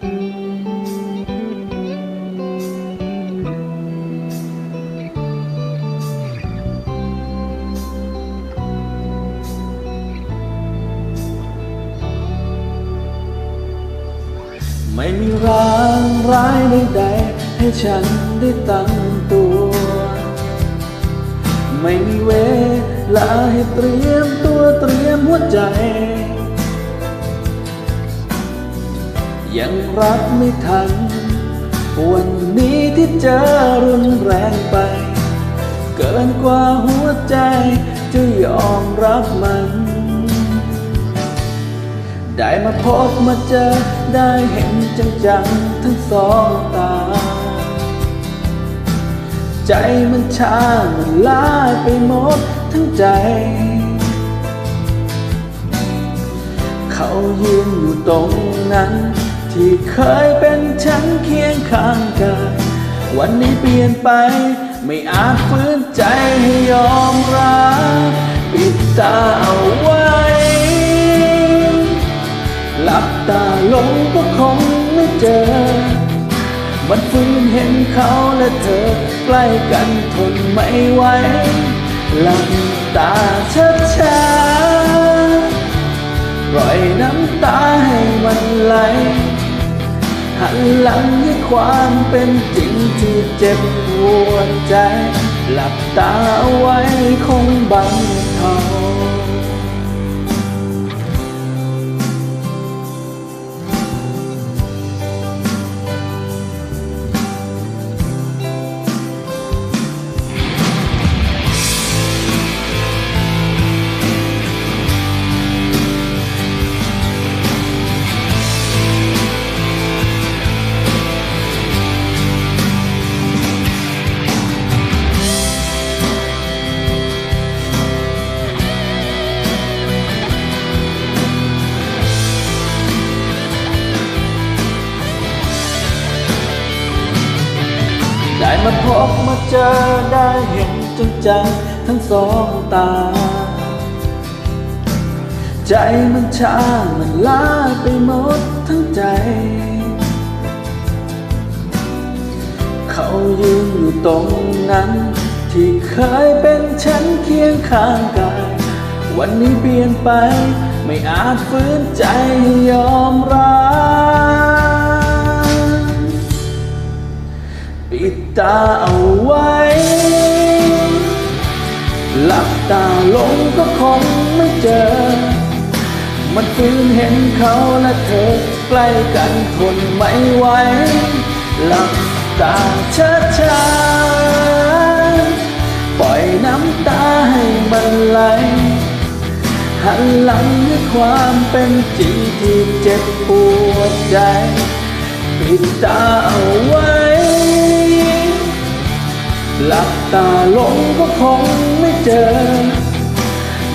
ไม่มีรางร้ายใดๆให้ฉันได้ตั้งตัว ไม่มีเวลาให้เตรียมตัวเตรียมหัวใจ ยังรับไม่ทัน วันนี้ที่เจอรุนแรงไป เกินกว่าหัวใจจะยอมรับมัน ได้มาพบมาเจอได้เห็นจังๆทั้งสองตา ใจมันชามันลาไปหมดทั้งใจเขายืนอยู่ตรงนั้น ที่เคยเป็นฉันเคียงข้างกายวันนี้เปลี่ยนไป ไม่อาจฝืนใจให้ยอมรับปิดตาเอาไว้ หลับตาลงก็คงไม่เจอ มันฟื้นเห็นเขาและเธอ ใกล้กันทนไม่ไหวหลับตาช้าๆปล่อยน้ำตาให้มันไหล หันหลังให้ความเป็นจริงที่เจ็บปวดใจ หลับตาไว้คงบังเทา มาพบมาเจอได้เห็นจนจังทั้งสองตา ใจมันชามันลาไปหมดทั้งใจ เขายืนอยู่ตรงนั้น ที่เคยเป็นฉันเคียงข้างกาย วันนี้เปลี่ยนไป ไม่อาจฝืนใจยอมรับ หลับตาลงก็คงไม่เจอ มันฟื้นเห็นเขาและเธอ ใกล้กันทนไม่ไหว หลับตาช้าๆปล่อยน้ำตาให้มันไหล หันหลังให้ความเป็นจริงที่เจ็บปวดใจ ปิดตาเอาไว้ หลับตาลงก็คงไม่เจอ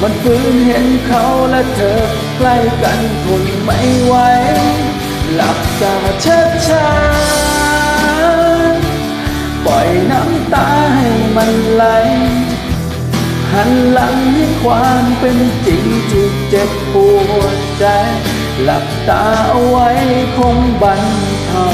มันฟื้นเห็นเขาและเธอใกล้กันทนไม่ไหว หลับตาช้าช้าปล่อยน้ำตาให้มันไหล หันหลังให้ความเป็นจริงที่เจ็บปวดใจ หลับตาเอาไว้คงบันเทา